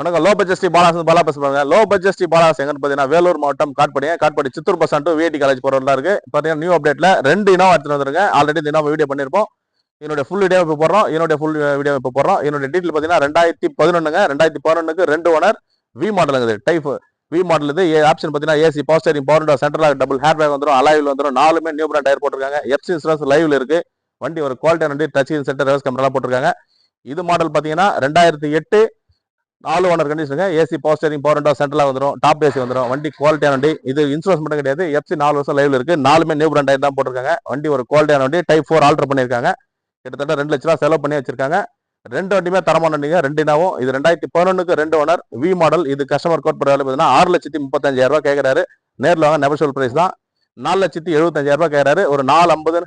வணக்கம். Low budget Bala's Bala's பாருங்க low budget Bala's எங்கன்னு பார்த்தீங்கன்னா வேலூர் மாவட்டம் Katpadi Katpadi Chittoor bus to VIT college போகிறதா இருக்கு. பார்த்தீங்கன்னா நியூ அப்டேட்ல ரெண்டு இனோவா எடுத்துட்டு வந்துருங்க ஆல்ரெடி இந்த இனோவா வீடியோ பண்ணியிருப்போம். என்னுடைய ஃபுல் வீடியோ இப்போ போடுறோம். என்னுடைய ஃபுல் வீடியோ இப்போ போடுறோம். என்னுடைய டீட்டெயில் பார்த்தீங்கன்னா ரெண்டாயிரத்தி பதினொன்றுங்க ரெண்டாயிரத்தி பதினொன்றுக்கு ரெண்டு ஓனர் வி மாடலுங்குது டைப் வி மாடல் இது. ஆப்ஷன் பார்த்தீங்கன்னா AC power steering power window central double air bag வந்துடும் அலாயில் வந்துடும் நாலுமே நியூ பிராண்ட் டயர் போட்டிருக்காங்க. எஃப்சி இன்சூரன்ஸ் லைவ்ல இருக்கு. வண்டி ஒரு குவாலிட்டி வண்டி டச் சென்டர் ரிவர்ஸ் கேமரா போட்டிருக்காங்க. இது மாடல் பார்த்தீங்கன்னா ரெண்டாயிரத்தி எட்டு நாலு owner கண்டிஷனுங்க AC power steering power window சென்ட்ரலாக வந்துடும் டாப் ஏசி வந்துடும் வண்டி குவாலிட்டியான வண்டி. இது இன்சூரன்ஸ் மட்டும் கிடையாது. எஃப்சி நாலு வருஷம் லைவ்ல இருக்கு. நாலுமே நியூ பிராண்ட் தான் போட்டிருக்காங்க. வண்டி ஒரு குவாலிட்டியான வண்டி. டைப் ஃபோர் ஆல்டர் பண்ணியிருக்காங்க. கிட்டத்தட்ட ரெண்டு லட்ச ரூபா செலவு பண்ணி வச்சிருக்காங்க. ரெண்டு வண்டியுமே தரமான வண்டிங்க. ரெண்டு இது ரெண்டாயிரத்தி பதினொன்றுக்கு ரெண்டு ஓனர். வி மாடல் இது கஸ்டமர் கோட் பர் பார்த்தீங்கன்னா ஆறு லட்சத்தி முப்பத்தஞ்சாயிரம் ரூபாய் கேட்கறாரு நேரில் வாங்க நெபர்ஷுவல் பிரைஸ் தான். நாலு லட்சத்தி எழுபத்தஞ்சாயிரம் ரூபா கேட்கறாரு ஒரு நாலு ஐம்பது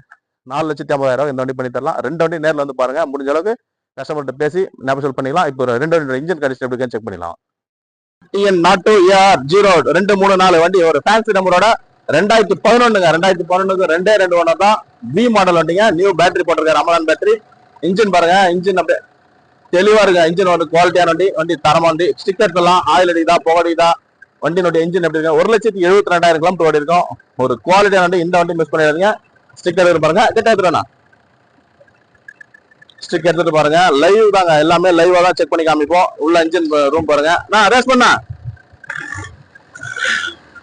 நாலு லட்சத்தி ஐம்பதாயிரம் ரூபா இந்த வண்டி பண்ணி தரலாம். ரெண்டு வண்டி நேரில் வந்து பாருங்க. முடிஞ்ச அளவுக்கு கஸ்டமர்கிட்ட பேசி நெபஷுவல் பண்ணிக்கலாம். இப்போ ஒரு ரெண்டு இன்ஜின் கண்டிஷன் எப்படி செக் பண்ணிக்கலாம். TN nought two AR zero ரெண்டு மூணு நாலு வண்டி. ஒரு ஃபேன்சி நம்பரோட ரெண்டாயிரத்தி பதினொன்றுங்க ரெண்டாயிரத்தி பதினொன்றுக்கு ரெண்டே ரெண்டு ஒன்று தான் வி மாடல் வண்டிங்க. நியூ பேட்டரி போட்டிருக்காரு அமலான் பேட்டரி இன்ஜின் பாருங்க. இன்ஜின் அப்படியே தெளிவா இருக்கு. இன்ஜின் வந்து குவாலிட்டியான வண்டி. வண்டி தரமான வண்டி. ஸ்டிக்கர்ஸ் எல்லாம் ஆயில் அடிதா புகடிதா வண்டியினுடைய இன்ஜின் எப்படி இருக்கு? ஒரு லட்சத்தி எழுபத்தி ரெண்டாயிரம் கிலோமீட்டர் ஓடி இருக்கும். ஒரு குவாலிட்டியான வண்டி. இந்த வண்டி மிஸ் பண்ணிடுறீங்க ஸ்டிக்கர் பாருங்க. கிட்ட எடுத்துருவேண்ணா ஸ்டிக் எடுத்துட்டு பாருங்க. லைவ் தாங்க. எல்லாமே லைவா தான் செக் பண்ணி காமிப்போம். உள்ள இன்ஜின் ரூம் பாருங்க. நான் ரேஸ் பண்ணா.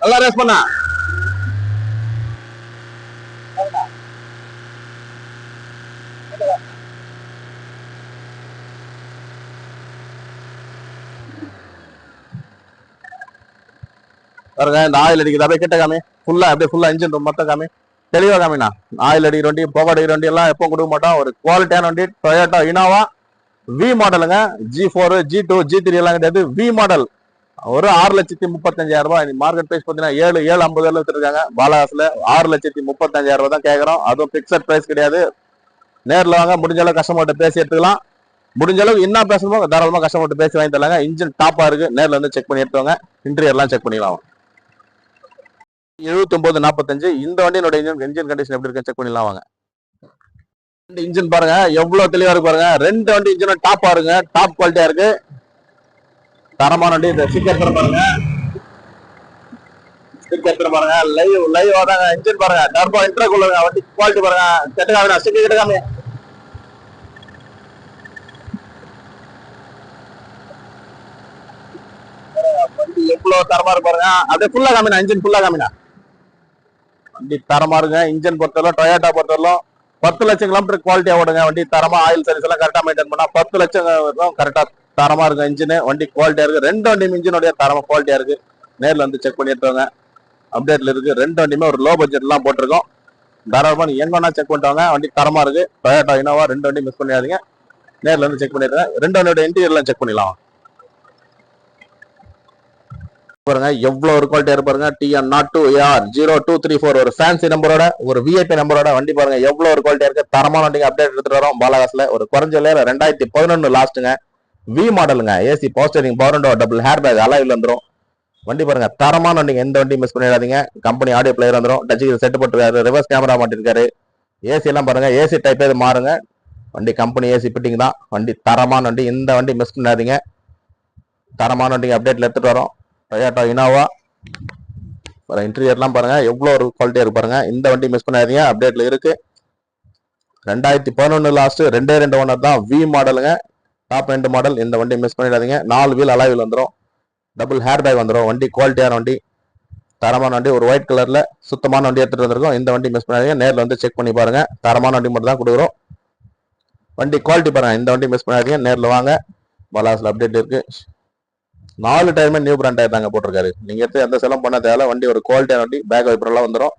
நல்லா ரேஸ் பண்ணா. பாருங்க இந்த ஆயில் அடிக்குது. அப்படியே கிட்ட காமி. ஃபுல்லா அப்படியே ஃபுல்லா இன்ஜின் ரூம் மொத்தம் காமி. தெளிவாக காமிண்ணா. ஆயில் அடிக்கிற வண்டி புகை அடிக்கிற வண்டி எல்லாம் எப்போ கொடுக்க மாட்டோம். ஒரு குவாலிட்டியான வண்டி டொயோட்டா இனோவா வி மாடலுங்க G four G two G three எல்லாம் கிடையாது. வி மாடல் ஒரு ஆறு லட்சத்தி முப்பத்தஞ்சாயிரம் ரூபாய். மார்க்கெட் பிரைஸ் பார்த்தீங்கன்னா ஏழு ஏழு ஐம்பது ஏழு பாலகாசில் ஆறு லட்சத்தி முப்பத்தஞ்சாயிரம் ரூபாய் தான் கேட்குறோம் அதுவும் பிக்சட் பிரைஸ் கிடையாது. நேரில் வாங்க முடிஞ்ச அளவு கஸ்டமர்கிட்ட பேசி எடுத்துக்கலாம். முடிஞ்ச அளவுக்கு என்ன பேசணுமோ தாராளமாக கஸ்டமர்கிட்ட பேசி வாங்கி தரலாங்க. இன்ஜின் டாப்பாக இருக்கு. நேரில் வந்து செக் பண்ணி எடுத்துவாங்க இன்டீரியர்லாம் செக் பண்ணிக்கலாம். எழுபத்தொன்பது நாற்பத்தஞ்சு இந்த வண்டியோட இன்ஜின் இன்ஜின் கண்டிஷன் எப்படி இருக்குன்னு செக் பண்ணிடலாம் வாங்க. இன்ஜின் பாருங்க எவ்வளவு தெளிவா இருக்கு பாருங்க. ரெண்டு வண்டி இன்ஜினும் டாப் இருங்க டாப் குவாலிட்டியா இருக்கு. தரமான வண்டி இந்த ஸ்டிக்கர் பாருங்க. ஸ்டிக்கர் பாருங்க. லைவ் லைவ் தாங்க இன்ஜின் பாருங்க. டர்போ இன்டர்கூலர் வண்டி குவாலிட்டி பாருங்க. கெட்டுக்காம ஸ்டிக்கர் கெட்டுக்காம வண்டி எவ்வளவு தரமா இருக்கு பாருங்க. அப்படியே ஃபுல்லா காமினா இன்ஜின் ஃபுல்லா காமினா. வண்டி தரமா இருங்க. இன்ஜின் பொறுத்தவரை டொயோட்டா பொறுத்தவரைக்கும் பத்து லட்சம் கிலோமீட்டர் குவாலிட்டியா ஓடுங்க. வண்டி தரமா ஆயில் சர்வீஸ் எல்லாம் கரெக்டா மெயின்டைன் பண்ணா பத்து லட்சம் வரும் கரெக்டா தரமா இருக்கு இன்ஜின் வண்டி குவாலிட்டியா இருக்கு. ரெண்டு வண்டி இன்ஜினுடைய தரமா குவாலிட்டியா இருக்கு. நேர்ல வந்து செக் பண்ணி எடுத்துவாங்க அப்டேட்ல இருக்கு. ரெண்டு வண்டியுமே ஒரு லோ பட்ஜெட் எல்லாம் போட்டிருக்கோம். தாராளமா நீங்க எங்க வேணா செக் பண்ணிட்டு வண்டி தரமா இருக்கு. டொயோட்டா இனோவா ரெண்டு வண்டி மிஸ் பண்ணிடாதீங்க. நேர்ல வந்து செக் பண்ணிடுறேன். ரெண்டு வண்டியோட இன்டீரியர்லாம் செக் பண்ணிடலாம். பாருங்க எவ்வளவு ஒரு குவாலிட்டியா இருப்பாருங்க TN nought two AR zero two three four ஒரு ஃபேன்சி நம்பரோட ஒரு விஐபி நம்பரோட வண்டி பாருங்க எவ்வளவு ஒரு குவாலிட்டியா இருக்கு. தரமான வண்டிங்க அப்டேட் எடுத்துட்டு வரோம். பாலகாசில் ஒரு குறைஞ்ச விலையில ரெண்டாயிரத்தி பதினொன்று லாஸ்ட்டுங்க வி மாடலுங்க AC power power window double air bag அலாயில் வந்துடும் வண்டி பாருங்க தரமான வண்டிங்க. எந்த வண்டி மிஸ் பண்ணிடாதீங்க. கம்பெனி ஆடியோ பிளேயர் வந்துடும் டச் செட் போட்டுருக்காரு ரிவர்ஸ் கேமரா மாட்டிருக்காரு. ஏசி எல்லாம் பாருங்க ஏசி டைப் இது மாறுங்க. வண்டி கம்பெனி ஏசி ஃபிட்டிங் தான். வண்டி தரமான வண்டி. இந்த வண்டி மிஸ் பண்ணாதீங்க. தரமான வண்டிங்க அப்டேட்ல எடுத்துட்டு வரோம். Toyota Innova? இன்டீரியர்லாம் பாருங்கள் எவ்வளோ ஒரு குவாலிட்டியாக இருக்கு பாருங்கள் இந்த வண்டி மிஸ் பண்ணாதீங்க அப்டேட்டில் இருக்குது ரெண்டாயிரத்தி பதினொன்று லாஸ்ட்டு ரெண்டே ரெண்டு ஓனர் தான் வி மாடலுங்க டாப் ரெண்டு மாடல் இந்த வண்டி மிஸ் பண்ணிடாதீங்க. நாலு வீல் அலாவில் வந்துடும் டபுள் ஹேர் பேக் வந்துடும் வண்டி குவாலிட்டியான வண்டி. தரமான வண்டி ஒரு ஒயிட் கலரில் சுத்தமான வண்டி எடுத்துகிட்டு வந்திருக்கோம். இந்த வண்டி மிஸ் பண்ணாதீங்க. நேரில் வந்து செக் பண்ணி பாருங்கள் தரமான வண்டி மட்டும் தான் கொடுக்குறோம். வண்டி குவாலிட்டி பாருங்கள் இந்த வண்டி மிஸ் பண்ணாதீங்க. நேரில் வாங்க. பலாஸில் அப்டேட் இருக்குது நாலு டயருமே நியூ பிராண்ட் டயர் தாங்க போட்டிருக்காரு. நீங்க எடுத்து எந்த செலவும் பண்ண தேவை வண்டி ஒரு குவாலிட்டியான வண்டி பேக் வைப்பரெல்லாம் வந்துடும்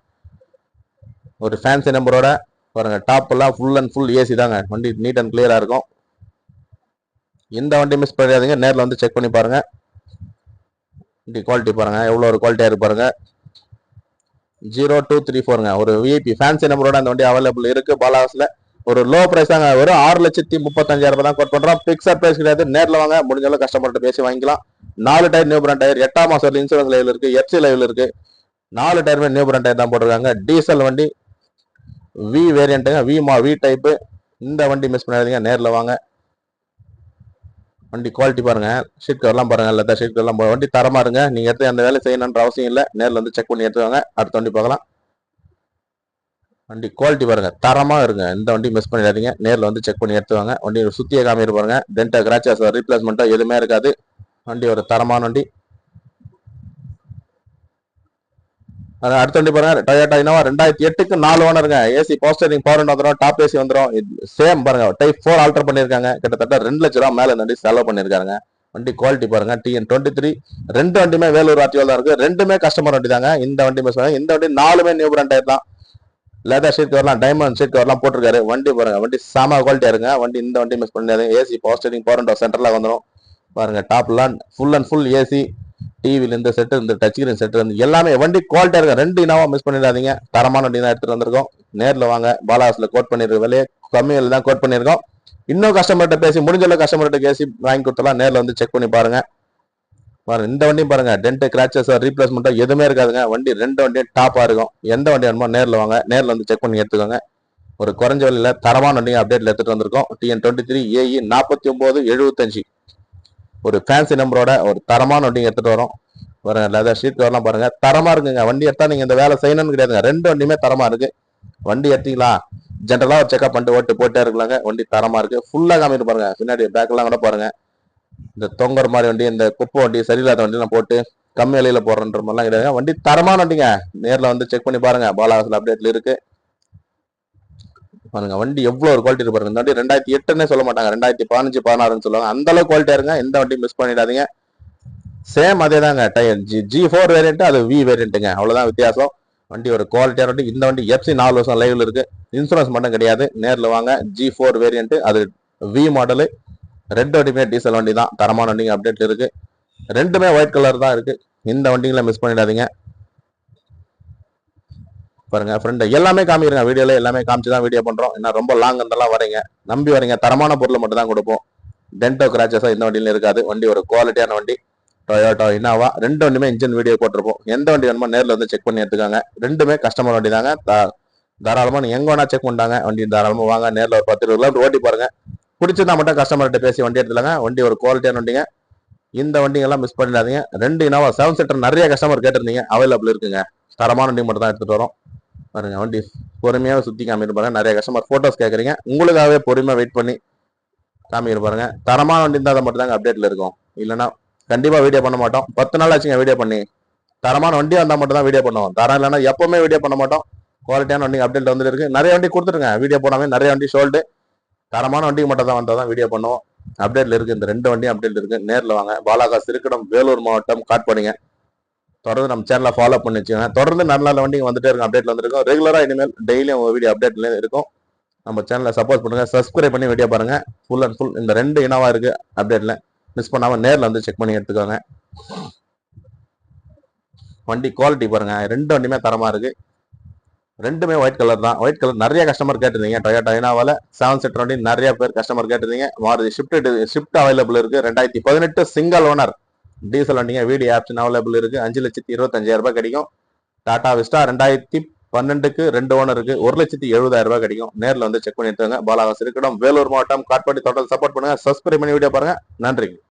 ஒரு ஃபேன்சி நம்பரோட பாருங்க டாப் எல்லாம் ஃபுல் அண்ட் ஃபுல் ஏசி தாங்க. வண்டி நீட் அண்ட் கிளியரா இருக்கும். இந்த வண்டி மிஸ் பண்ணிடாதீங்க நேரில் வந்து செக் பண்ணி பாருங்க. வண்டி குவாலிட்டி பாருங்க. எவ்வளோ ஒரு குவாலிட்டியாக இருக்கு பாருங்க. ஜீரோ டூ த்ரீ ஃபோருங்க ஒரு விஐபி ஃபேன்சி நம்பரோட அந்த வண்டி அவைலபிள் இருக்கு பாலாவாஸ்ல ஒரு லோ பிரைஸ் தாங்க. ஒரு ஆறு லட்சத்தி முப்பத்தஞ்சாயிரம் ரூபாய் தான் கோட் பண்ணுறோம் பிக்சர் பிரைஸ் கிடையாது நேரில் வாங்க. முடிஞ்ச அளவு கஸ்டமர்கிட்ட பேசி வாங்கிக்கலாம். நாலு டயர் நியூ பிராண்ட் டயர் எட்டாம் மாசம் இன்சூரன்ஸ் லைவ்ல இருக்கு எஃப்சி லைவ்ல இருக்கு. நாலு டயருமே நியூ பிராண்ட் டயர் தான் போட்டிருக்காங்க. டீசல் வண்டி வி வேரியண்ட்டுங்க வி மா வி டைப்பு இந்த வண்டி மிஸ் பண்ணாதீங்க நேரில் வாங்க. வண்டி குவாலிட்டி பாருங்க. ஷீட் கவர்லாம் பாருங்க இல்லை ஷீட் கவர்லாம் வண்டி தரமா இருங்க. நீங்க எடுத்து அந்த வேலை செய்யணுன்ற அவசியம் இல்லை. நேரில் வந்து செக் பண்ணி எடுத்துவாங்க அடுத்த வண்டி பார்க்கலாம். வண்டி குவாலிட்டி பாருங்க தரமா இருங்க. இந்த வண்டி மிஸ் பண்ணிடாதீங்க. நேரில் வந்து செக் பண்ணி எடுத்துவாங்க வண்டி சுத்திய காமிட்டு பாருங்க. டென்டா கிராச்சஸ் ரீப்ளேஸ்மெண்ட்டோ எதுவுமே இருக்காது. வண்டி ஒரு தரமான வண்டி. அடுத்த வண்டி பாருங்க டொயோட்டா இனோவா ரெண்டாயிரத்தி எட்டுக்கு நாலு ஓனருங்க. ஏசி போஸ்டரிங் பவர் வந்துடும் டாப் ஏசி வந்துடும் சேம் பாருங்க டைப் ஃபோர் ஆல்டர் பண்ணிருக்காங்க. கிட்டத்தட்ட ரெண்டு லட்ச ரூபா மேல இந்த வண்டி செலவு பண்ணியிருக்காங்க வண்டி குவாலிட்டி பாருங்க டிஎன் டுவெண்ட்டி த்ரீ ரெண்டு வண்டியுமே வேலூர் ஆர்டிஓ தான் இருக்கு. ரெண்டுமே கஸ்டமர் வண்டி தாங்க இந்த வண்டி மிஸ் இந்த வண்டி நாலுமே நியூ பிராண்ட் டயர் தான். லெதர் ஷீட் கவர்லாம் டைமண்ட் ஷீட் கவர்லாம் போட்டிருக்காரு. வண்டி பாருங்க வண்டி சாம குவாலிட்டியா இருங்க வண்டி இந்த வண்டி மிஸ் பண்ணாது ஏசி பவர் ஸ்டேரிங் பவர் சென்டர்ல வந்துடும் பாருங்க டாப்லாம் ஃபுல் அண்ட் ஃபுல் ஏசி டிவில இந்த செட்டு இந்த டச் ஸ்கிரீன் செட்டு இருந்து எல்லாமே வண்டி குவாலிட்டியாக இருக்கும் ரெண்டு இனாவா மிஸ் பண்ணிடாதீங்க. தரமான வண்டி தான் எடுத்துகிட்டு வந்திருக்கோம். நேரில் வாங்க பாலாஸ்ல கோட் பண்ணிருக்க விலையே கம்மியில் தான் கோட் பண்ணியிருக்கோம் இன்னும் கஸ்டமர்கிட்ட பேசி முடிஞ்சளவு கஸ்டமர்கிட்ட பேசி வாங்கி கொடுத்தலாம் நேரில் வந்து செக் பண்ணி பாருங்கள் பாருங்க இந்த வண்டியும் பாருங்க டென்ட் கிராச்சஸ் ரீப்ளேஸ்மெண்ட்டாக எதுவுமே இருக்காதுங்க. வண்டி ரெண்டு வண்டியும் டாப்பாக இருக்கும். எந்த வண்டி வேணுமோ நேரில் வாங்க நேரில் வந்து செக் பண்ணி எடுத்துக்கோங்க. ஒரு குறைஞ்ச விலையில தரமான வண்டியை அப்டேட்டில் எடுத்துகிட்டு வந்திருக்கோம். டிஎன் டுவெண்ட்டி த்ரீ ஏஇ நாற்பத்தி ஒம்பது எழுபத்தஞ்சு ஒரு ஃபேன்சி நம்பரோட ஒரு தரமான வண்டிங்க எடுத்துட்டு வரோம். ஒரு லெதர் ஷீட் கவர்லாம் பாருங்க. தரமா இருக்குங்க. வண்டி எடுத்தா நீங்க இந்த வேலை செய்யணும்னு கிடையாதுங்க. ரெண்டு வண்டியுமே தரமா இருக்கு. வண்டி எடுத்தீங்களா? ஜென்ரலா ஒரு செக்அப் பண்ணிட்டு ஓட்டு போட்டே இருக்கலாங்க. வண்டி தரமா இருக்கு. ஃபுல்லா காமிட்டு பாருங்க. பின்னாடி பேக்லாம் கூட பாருங்க. இந்த தொங்குற மாதிரி வண்டி இந்த குப்பை வண்டி சரியில்லாத வண்டிலாம் போட்டு கம்மி விலையில் போடுறன்ற மாதிரிலாம் கிடையாது வண்டி தரமான வண்டிங்க. நேர்ல வந்து செக் பண்ணி பாருங்க. பாலாவாசல் அப்டேட்ல இருக்கு. பாருங்க வண்டி எவ்வளவு ஒரு குவாலிட்டி பாருங்க. இந்த வண்டி ரெண்டாயிரத்தி எட்டுன்னே சொல்ல மாட்டாங்க. ரெண்டாயிரத்தி பதினஞ்சு பதினாறுன்னு சொல்லுவாங்க. அந்த அளவுக்கு குவாலிட்டியா இருங்க. எந்த வண்டி மிஸ் பண்ணிடாதீங்க. சேம் அதே தாங்க tyre G G four variant அது வி வேரியன்ட்டுங்க அவ்வளவுதான் வித்தியாசம். வண்டி ஒரு குவாலிட்டியான வண்டி. இந்த வண்டி எஃப்சி நாலு வருஷம் லைவ்ல இருக்கு. இன்சூரன்ஸ் மட்டும் கிடையாது. நேர்ல வாங்க. ஜி ஃபோர் வேரியன்ட் அது வி மாடலு ரெண்டு வண்டியுமே டீசல் வண்டி தான் தரமான வண்டிங்க அப்டேட் இருக்கு. ரெண்டுமே ஒயிட் கலர் தான் இருக்கு. இந்த வண்டிங்களை மிஸ் பண்ணிடாதீங்க. பாருங்க ஃப்ரெண்டு எல்லாமே காமிக்கிறேங்க வீடியோல எல்லாமே காமிச்சு தான் வீடியோ பண்றோம். ஏன்னா ரொம்ப லாங் இருந்தெல்லாம் வரீங்க நம்பி வரீங்க தரமான பொருளை மட்டும் தான் கொடுப்போம். டென்டோ கிராச்சஸா இந்த வண்டியிலும் இருக்காது. வண்டி ஒரு குவாலிட்டியான வண்டி. டொயோட்டோ இனோவா ரெண்டு வண்டியுமே இன்ஜின் வீடியோ போட்டிருப்போம். எந்த வண்டி வேணுமோ நேரில் வந்து செக் பண்ணி எடுத்துக்காங்க. ரெண்டுமே கஸ்டமர் வண்டி தாங்க. தா- நீங்கள் எங்கே வேணா செக் பண்ணாங்க வண்டி தாராளமாக வாங்க. நேரில் ஒரு பத்து இருபது கிலோமீட்டர் ஓட்டி பாருங்க. பிடிச்சிருந்தா மட்டும் கஸ்டமர்கிட்ட பேசி வண்டி எடுத்துலாங்க வண்டி ஒரு குவாலிட்டியான வண்டிங்க. இந்த வண்டிங்கெல்லாம் மிஸ் பண்ணிடாதீங்க. ரெண்டு இனோவா செவன் சீட்டர் நிறைய கஸ்டமர் கேட்டிருந்தீங்க. அவைலபிள் இருக்குங்க. தரமான வண்டி மட்டும் தான் எடுத்துகிட்டு வரோம். பாருங்க வண்டி பொறுமையாக சுற்றி காமிட்டு பாருங்க. நிறைய கஸ்டமர் ஃபோட்டோஸ் கேட்குறீங்க உங்களுக்காகவே பொறுமையாக வெயிட் பண்ணி காமிக்கிற பாருங்க. தரமான வண்டி இருந்தால் மட்டும் தாங்க அப்டேட்டில் இருக்கும். இல்லைன்னா கண்டிப்பாக வீடியோ பண்ண மாட்டோம். பத்து நாள் ஆச்சுங்க வீடியோ பண்ணி. தரமான வண்டி வந்தால் மட்டும் தான் வீடியோ பண்ணுவோம். தரம் இல்லைன்னா எப்போவுமே வீடியோ பண்ண மாட்டோம். குவாலிட்டியான வண்டி அப்டேட் வந்துட்டு இருக்கு நிறைய வண்டி கொடுத்துருங்க. வீடியோ போடாமல் நிறைய வண்டி சோல்டு தரமான வண்டிக்கு மட்டும் தான் வந்தால் தான் வீடியோ பண்ணுவோம் அப்டேட்ல இருக்கு. இந்த ரெண்டு வண்டியும் அப்டேட் இருக்கு. நேரில் வாங்க. பாலாகாஸ் திருக்கடம் வேலூர் மாவட்டம் காட்பாடிங்க. தொடர்ந்து நம்ம சேனலை ஃபாலோ பண்ணி வச்சுக்கோங்க. தொடர்ந்து நல்ல நல்ல வண்டிங்க வந்துட்டே இருக்கும் அப்டேட்ல வந்திருக்கும். ரெகுலராக இனிமேல் டெய்லியும் வீடியோ அப்டேட்ல இருக்கும். நம்ம சேனலை சப்போர்ட் பண்ணுங்க. சப்ஸ்கிரைப் பண்ணி வீடியோ பாருங்க. ஃபுல் அண்ட் ஃபுல் இந்த ரெண்டு இனவா இருக்கு அப்டேட்ல மிஸ் பண்ணாமல் நேரில் வந்து செக் பண்ணி எடுத்துக்கோங்க. வண்டி குவாலிட்டி பாருங்க. ரெண்டு வண்டியுமே தரமாக இருக்கு. ரெண்டுமே ஒயிட் கலர் தான். ஒயிட் கலர் நிறைய கஸ்டமர் கேட்டிருந்தீங்க. டொயோட்டா இனோவால செவன் சீட்டர் வண்டி நிறைய பேர் கஸ்டமர் கேட்டிருந்தீங்க. மாறுதி ஷிஃப்ட் ஷிஃப்ட் அவைலபிள் இருக்கு. ரெண்டாயிரத்தி பதினெட்டு சிங்கிள் ஓனர் டீசல் வண்டிங்க வீடியோ ஆப்ஷன் அவைலபிள் இருக்கு. அஞ்சு லட்சத்தி இருபத்தஞ்சாயிரம் ரூபாய் கிடைக்கும். டாடா விஸ்டா ரெண்டாயிரத்தி பன்னெண்டுக்கு ரெண்டு ஓனர் இருக்கு. ஒரு லட்சத்தி எழுபதாயிரம் ரூபாய் கிடைக்கும். நேர்ல வந்து செக் பண்ணிட்டு பாலாவாஸ் இருக்கட்டும். வேலூர் மாவட்டம் காட்பாடி தொடர்ந்து சப்போர்ட் பண்ணுங்க. சப்ஸ்கிரைப் பண்ணி வீடியோ பாருங்க. நன்றி